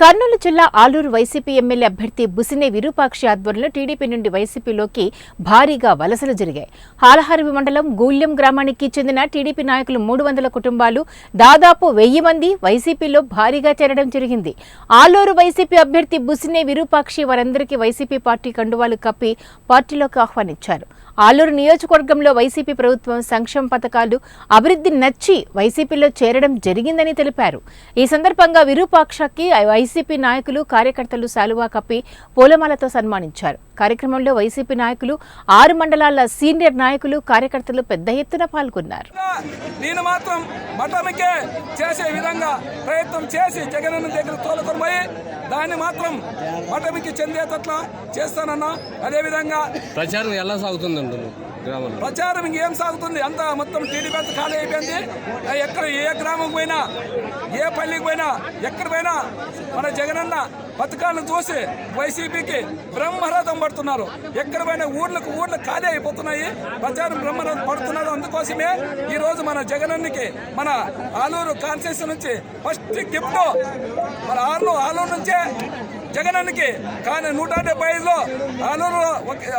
కర్నూలు జిల్లా Aluru YCP MLA అభ్యర్థి బుసినే విరూపాక్షి ఆధ్వర్యంలో టీడీపీ నుండి వైసీపీలోకి భారీగా వలసలు జరిగాయి. హాలహరివి మండలం గూళ్యం గ్రామానికి చెందిన టీడీపీ నాయకులు మూడు వందల కుటుంబాలు దాదాపు వెయ్యి మంది వైసీపీలో భారీగా చేరడం జరిగింది. ఆలూరు వైసీపీ అభ్యర్థి బుసినే విరూపాక్షి వారందరికీ వైసీపీ పార్టీ కండువాలు కప్పి పార్టీలోకి ఆహ్వానించారు. ఆలూరు నియోజకవర్గంలో వైసీపీ ప్రభుత్వం సంక్షేమ పథకాలు అభివృద్ధి నచ్చి వైసీపీలో చేరడం జరిగిందని తెలిపారు. ఈ సందర్భంగా విరూపాక్షకి వైసీపీ నాయకులు కార్యకర్తలు శాలువా కప్పి పూలమాలతో సన్మానించారు. కార్యక్రమంలో వైసీపీ నాయకులు ఆరు మండలాల సీనియర్ నాయకులు కార్యకర్తలు పెద్ద ఎత్తున పాల్గొన్నారు. నేను మాత్రం మఠమికే చేసే విధంగా ప్రయత్నం చేసి జగనన్న దగ్గర తోలుకొని పోయి దాన్ని మాత్రం మఠమికి చెందేటట్లా చేస్తానన్నా. అదేవిధంగా ప్రచారం ఎలా సాగుతుంది అంటున్నారు గ్రామంలో ప్రచారం ఇంకేం సాగుతుంది? అంతా మొత్తం టీడీపీ అంతా ఖాళీ అయిపోయింది. ఎక్కడ ఏ గ్రామం పోయినా ఏ పల్లికి పోయినా ఎక్కడ పోయినా మన జగనన్న పథకాలను చూసి వైసీపీకి బ్రహ్మరథం పడుతున్నారు. ఎక్కడ పోయినా ఊర్లకు ఊర్లు ఖాళీ అయిపోతున్నాయి. ప్రచారం బ్రహ్మరథం పడుతున్నారు అందుకోసమే ఈరోజు మన జగనన్నకి మన ఆలూరు కాన్సెస్ నుంచి ఫస్ట్ గిఫ్ట్ మన ఆలూరు ఆలూరు నుంచే జగనన్నకి. కానీ నూట డెబ్బై ఐదులో ఆలూరు ఒక-